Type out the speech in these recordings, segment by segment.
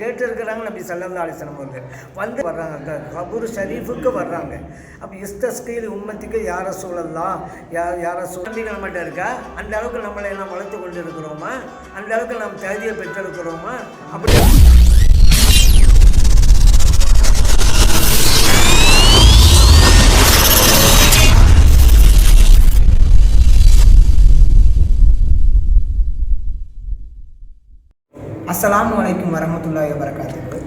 கேட்டிருக்கிறாங்க நபி சல்லா அலிஸ்லாம் வந்து. வந்து வர்றாங்க. கபூர் ஷரீஃபுக்கு வர்றாங்க. அப்போ இஸ்தஸ்கையில் உம்மத்திக்கு யார சூழல்லாம் யார் யார சூழல் மட்டும் இருக்கா? அந்த அளவுக்கு நம்மளை எல்லாம் வளர்த்து கொண்டு இருக்கிறோமா அந்த அளவுக்கு நாம் தகுதியை பெற்றிருக்கிறோமா? அப்படி அஸ்லாம் வலைக்கும் வரமத்துல்லாஹி வரகாத்துக்கு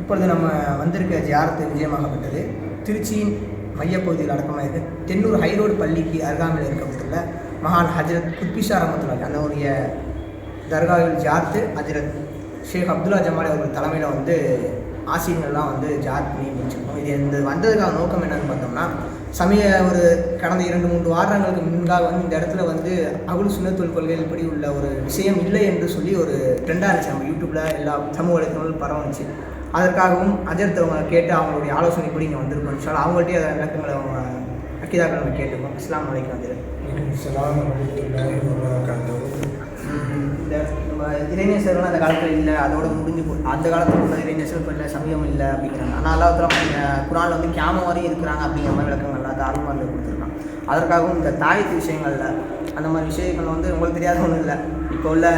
இப்பொழுது நம்ம வந்திருக்க ஜியாரத்து விஜயமாகப்பட்டது திருச்சியின் மையப்பகுதியில் அடக்கமாக தென்னூர் ஹைரோடு பள்ளிக்கு அருகாமையில் இருக்கப்பட்டுள்ள மகான் ஹஜரத் குத்பிஷா ரமத்துல்லாஹி அன்னவருடைய தர்காவில் ஜார்த்து ஹஜரத் ஷேக் அப்துல்லா ஜமாலி அவர்கள் தலைமையில் வந்து ஆசிரியர்கள்லாம் வந்து ஜார் பண்ணி முடிச்சிருக்கோம். இது இந்த வந்ததுக்கான நோக்கம் என்னன்னு பார்த்தோம்னா சமய ஒரு கடந்த இரண்டு மூன்று வாரங்களுக்கு முன்பாக வந்து இந்த இடத்துல வந்து அகுல் சுண்ணத்துல் கொள்கைகள் இப்படி உள்ள ஒரு விஷயம் இல்லை என்று சொல்லி ஒரு ட்ரெண்டாக இருந்துச்சு. நம்ம யூடியூப்பில் எல்லா சமூக வலைத்தளங்களும் பரவணுச்சு அதற்காகவும் அஜர் அவங்க கேட்டு அவங்களுடைய ஆலோசனை இப்படி இங்கே வந்திருக்கோம். சொல்ல அவங்கள்ட்டே அதை விளக்கங்களை அவங்க அக்கிதாக்கள் நம்ம கேட்டுக்கோம் இஸ்லாம் வலைக்கம் வந்து நம்ம இறைநேசர்கள் அந்த காலத்தில் இல்லை. அதோட முடிஞ்சு போ அந்த காலத்தில் உள்ள இறைநேசர்கள் இப்போ இல்லை சமயம் இல்லை அப்படிங்கிறாங்க. ஆனால் அல்லாஹ் குரானில் வந்து கேம வரையும் இருக்கிறாங்க அப்படிங்கிற மாதிரி விளக்கங்கள்லாம் தாராளமாக கொடுத்துருக்கான். அதற்காகவும் இந்த தாயத்து விஷயங்களில் அந்த மாதிரி விஷயங்கள் வந்து உங்களுக்கு தெரியாத ஒன்றும் இல்லை. இப்போ உள்ள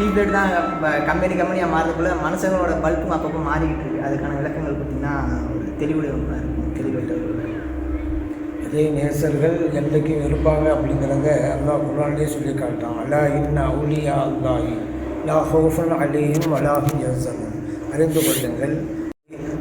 டீப்ளேட் தான் இப்போ கம்பெனி கம்பெனியாக மாறதுக்குள்ள மனுஷங்களோட பல்பும் அப்பப்போ மாறிக்கிட்டு இருக்கு. அதுக்கான விளக்கங்கள் பார்த்திங்கன்னா ஒரு தெளிவுடைய ஒன்றாக இருக்கும். தெளிவற்ற இதே நேசர்கள் என்றைக்கும் இருப்பாங்க அப்படிங்கிறத அல்லாஹ் குரான்லேயே சொல்லி காட்டான் அல்லா இன் அவுலியா அல்லாஹி. லா ஹோஃபன் அலியும் வலாஹும் யசனும் அறிந்து கொள்ளுங்கள்.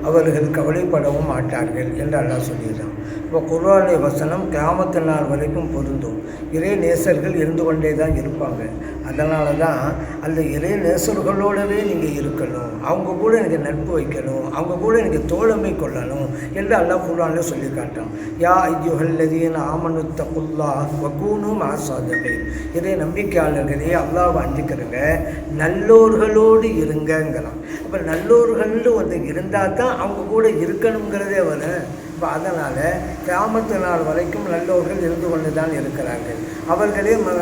அவர்கள் கவலைப்படவும் மாட்டார்கள் என்று அல்லாஹ் சொல்லிடுறான் இப்போ குர்ஆனுடைய வசனம் கிராமத்து நாள் வரைக்கும் பொருந்தும். இறை நேசர்கள் இருந்து கொண்டே தான் இருப்பாங்க. அதனால தான் அந்த இறை நேசர்களோடவே நீங்கள் இருக்கணும். அவங்க கூட எனக்கு நட்பு வைக்கணும். அவங்க கூட எனக்கு தோழமை கொள்ளணும் என்று அல்லாஹ் குர்ஆனில் சொல்லி காட்டான் யா ஐயோஹல்லதீன் ஆமனுத்த குல்லா வகூனும் ஆசாதமே இறை நம்பிக்கையாளர்களே அல்லாவை அஞ்சிக்கிறங்க நல்லோர்களோடு இருங்கங்கிறான் அப்போ நல்லோர்கள்னு வந்து இருந்தால் தான் அவங்க கூட இருக்கணுங்கிறதே வர இப்போ அதனால் கிராமத்து நாள் வரைக்கும் நல்லோர்கள் இருந்து கொண்டு தான் இருக்கிறார்கள். அவர்களே ம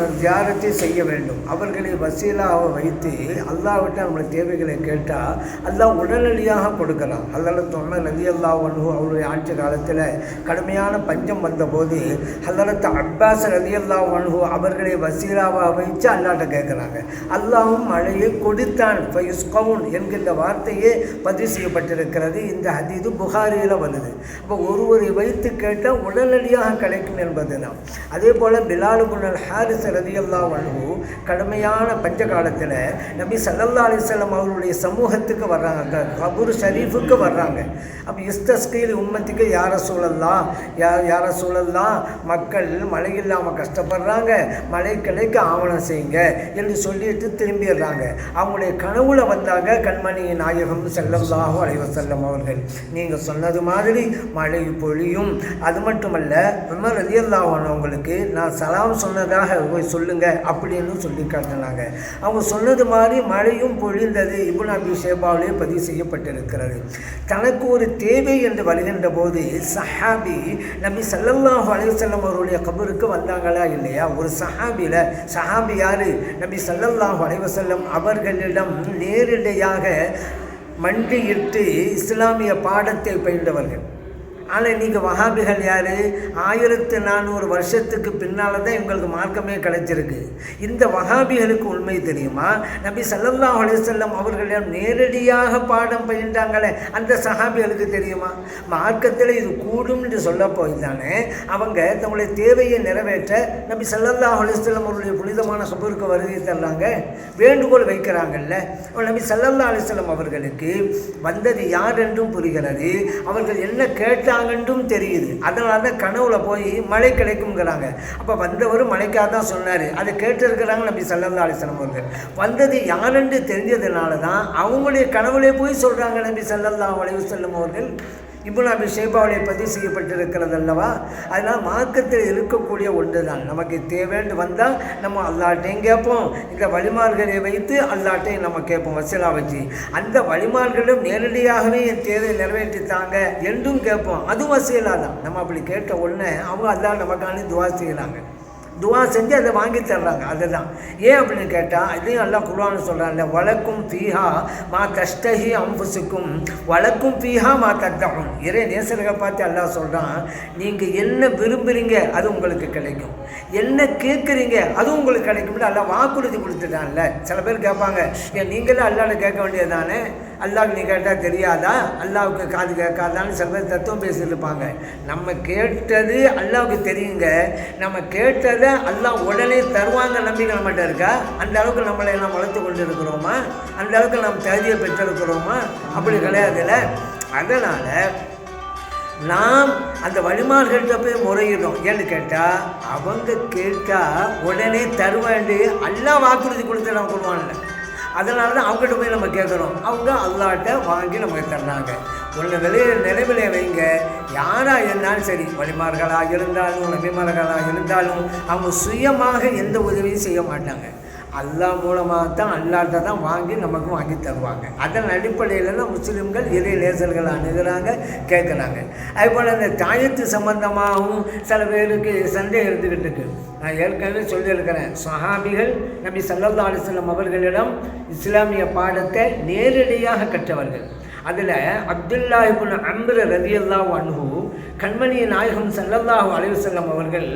செய்ய வேண்டும். அவர்களை வசீலாக வைத்து அல்லாவிட்ட நம்மளை தேவைகளை கேட்டால் அல்லாஹ் உடனடியாக கொடுக்கலாம். அல்லாஹ் சொன்ன நதி அல்லா ஒன்று அவருடைய ஆட்சி காலத்தில் கடுமையான பஞ்சம் வந்தபோது ஹல்லரத் அப்பாஸ் நதி அல்லா ஒன்று அவர்களை வசீலாவாக வைத்து அல்லாட்ட கேட்குறாங்க. அல்லாவும் மழையை கொடுத்தான். ஃபயுஸ்கவுன் என்கின்ற வார்த்தையே பதிவு செய்யப்பட்டிருக்கிறது. இந்த ஹதீது புகாரியில் வருது அப்போ ஒருவரை வைத்து கேட்டால் உடனடியாக கிடைக்கும் என்பது தான் அதே போல் பிலாலு குணல் ஹாரிஸ் ரதியல்லா வல்ஹு கடுமையான பஞ்ச காலத்தில் நபி சல்லல்லா அலிஸ்லாம் அவர்களுடைய சமூகத்துக்கு வர்றாங்க. கபூர் ஷரீஃபுக்கு வர்றாங்க. அப்போ இஸ்தஸ்கையில் உம்மத்துக்கு யார சூழல்லாம் யார் யார சூழல்லாம் மக்கள் மழை இல்லாமல் கஷ்டப்படுறாங்க. மழை கிடைக்க ஆவணம் செய்யுங்க என்று சொல்லிட்டு திரும்பிடுறாங்க. அவங்களுடைய கனவுல வந்தாங்க கண்மணி நாயகம் செல்லல்லாஹு அலைவசல்லம் அவர்கள். நீங்கள் சொன்னது மாதிரி மழை பொழியும். அது மட்டுமல்ல விமர் அவங்களுக்கு நான் சலாம் சொன்னதாக போய் சொல்லுங்க அப்படின்னு சொல்லி காட்டினாங்க அவங்க சொன்னது மாதிரி மழையும் பொழிந்தது இபுன் அபி ஷேபாவிலே பதிவு செய்யப்பட்டிருக்கிறது. தனக்கு ஒரு தேவை என்று வருகின்ற போது சஹாபி நபி சல்லல்லாஹு அலைவசல்லம் அவருடைய கபருக்கு வந்தாங்களா இல்லையா? ஒரு சஹாபியில் சஹாபி யார்? நபி சல்லல்லாஹு அலைவசல்லம் அவர்களிடம் நேரிடையாக மண்டியிட்டு இஸ்லாமிய பாடத்தை பயின்றவர்கள். ஆனால் இன்றைக்கி வகாபிகள் யார்? ஆயிரத்து நானூறு வருஷத்துக்கு பின்னால் தான் எங்களுக்கு மார்க்கமே கிடைச்சிருக்கு. இந்த வகாபிகளுக்கு உண்மை தெரியுமா? நபி சல்லல்லாஹ் அலிசல்லம் அவர்களிடம் நேரடியாக பாடம் பயின்றாங்களே அந்த சஹாபிகளுக்கு தெரியுமா? மார்க்கத்தில் இது கூடும் என்று சொல்ல போய்தானே அவங்க தங்களுடைய தேவையை நிறைவேற்ற நபி சல்லல்லாஹ் அலிசல்லம் அவருடைய புனிதமான சுபருக்கு வருகை தர்றாங்க வேண்டுகோள் வைக்கிறாங்கல்ல. நபி சல்லல்லா அலிசல்லம் அவர்களுக்கு வந்தது யார் என்றும் புரிகிறது. அவர்கள் என்ன கேட்டால் வந்தாங்கன்றும் தெரியுது. அதனால தான் கனவுல போய் மழை கிடைக்குங்கிறாங்க அப்போ வந்தவர் மழைக்காக தான் சொன்னார். அதை கேட்டிருக்கிறாங்க நம்பி சல்லல்லா அலிஸ்லாம் அவர்கள். வந்தது யாரென்று தெரிஞ்சதுனால தான் அவங்களுடைய கனவுலே போய் சொல்கிறாங்க நம்பி சல்லல்லா செல்லும் அவர்கள் இப்போ அபி ஷேபாவிலே பதிவு செய்யப்பட்டிருக்கிறது அல்லவா? அதனால் மார்க்கத்தில் இருக்கக்கூடிய ஒன்று தான் நமக்கு தேவைன்னு வந்தால் நம்ம அல்லாட்டையும் கேட்போம். இந்த வழிமார்களை வைத்து அல்லாட்டையும் நம்ம கேட்போம். வசலா வச்சு அந்த வழிமார்களும் நேரடியாகவே என் தேவையை நிறைவேற்றித்தாங்க என்றும் கேட்போம். அதுவும் வசீலா தான் நம்ம அப்படி கேட்ட உடனே அவங்க அல்லா நமக்கான துவா செய்கிறாங்க. துவா செஞ்சு அதை வாங்கி தர்றாங்க. அதுதான். ஏன் அப்படின்னு கேட்டால் இதையும் எல்லாம் குர்ஆன் சொல்கிறாங்க வழக்கும் பீஹா மா தஷ்டஹி அம்புசுக்கும் வழக்கும் பீஹா மா தத்தகம் இறை நேசர்களை பார்த்து எல்லாம் சொல்கிறான் நீங்கள் என்ன விரும்புகிறீங்க அது உங்களுக்கு கிடைக்கும். என்ன கேட்குறீங்க அது உங்களுக்கு கிடைக்கும் எல்லாம் வாக்குறுதி கொடுத்துட்டான்ல. சில பேர் கேட்பாங்க ஏன் நீங்களே அல்லாட கேட்க வேண்டியதானே அல்லாஹ்க்கு நீ கேட்டால் தெரியாதா? அல்லாவுக்கு காது கேட்காதான்னு சில பேர் தத்துவம் பேசியிருப்பாங்க. நம்ம கேட்டது அல்லாவுக்கு தெரியுங்க. நம்ம கேட்டதை அல்லாஹ் உடனே தருவாங்க நம்பிக்கை நம்மகிட்ட இருக்கா? அந்த அளவுக்கு நம்மளை எல்லாம் வளர்த்து கொண்டு இருக்கிறோமா அந்த அளவுக்கு நாம் தகுதியை பெற்றிருக்கிறோமா? அப்படி கிடையாதுல்ல அதனால் நாம் அந்த வழிமார்கள்ட்ட போய் முறையிடும் ஏன்னு கேட்டால் அவங்க கேட்டால் உடனே தருவாண்டு எல்லாம் வாக்குறுதி கொடுத்து நான் கொடுவான்ல அதனால தான் அவங்ககிட்ட போய் நம்ம கேட்குறோம் அவங்க அல்லாட்ட வாங்கி நமக்கு தர்றாங்க. உள்ள வெளியே நிலைமையில வைங்க. யாராக இருந்தாலும் சரி வழிமார்களாக இருந்தாலும் நபிமார்களாக இருந்தாலும் அவங்க சுயமாக எந்த உதவியும் செய்ய மாட்டாங்க. அல்லாஹ் மூலமாக தான் அல்லாட்ட தான் வாங்கி நமக்கு வாங்கி தருவாங்க. அதன் அடிப்படையில் தான் முஸ்லீம்கள் இறை லேசர்கள் அணுகிறாங்க கேட்குறாங்க. அதுபோல் அந்த தாயத்து சம்பந்தமாகவும் சில பேருக்கு சண்டை இருந்துக்கிட்டு இருக்கு. நான் ஏற்கனவே சொல்லியிருக்கிறேன். சஹாபிகள் நபி சல்லல்லா அலிஸ்லாம் அவர்களிடம் இஸ்லாமிய பாடத்தை நேரடியாக கற்றவர்கள். அதில் அப்துல்லா இப்னு அம்ரு அல்லா அன்ஹு கண்மணிய நாயகம் ஸல்லல்லாஹு அலைஹி வஸல்லம் அவர்கள்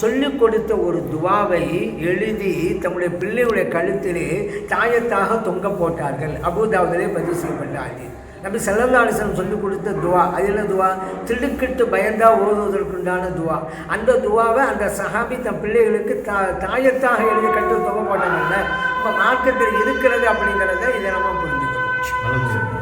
சொல்லிக் கொடுத்த ஒரு துவாவை எழுதி தம்முடைய பிள்ளையுடைய கழுத்திலே தாயத்தாக தொங்க போட்டார்கள். அபுதாபிலே பதிவு செய்யப்பட்டார் நபி ஸல்லல்லாஹு சொல்லிக் கொடுத்த துவா அது என்ன துவா? திடுக்கிட்டு பயந்தா ஓதுவதற்குண்டான துவா. அந்த துவாவை அந்த சஹாபி தன் பிள்ளைகளுக்கு தா தாயத்தாக எழுதி கட்டு தொங்க போட்டாங்கல்ல இப்போ மார்க்கத்தில் இருக்கிறது அப்படிங்கிறத இதை நம்ம புரிஞ்சுக்கணும்.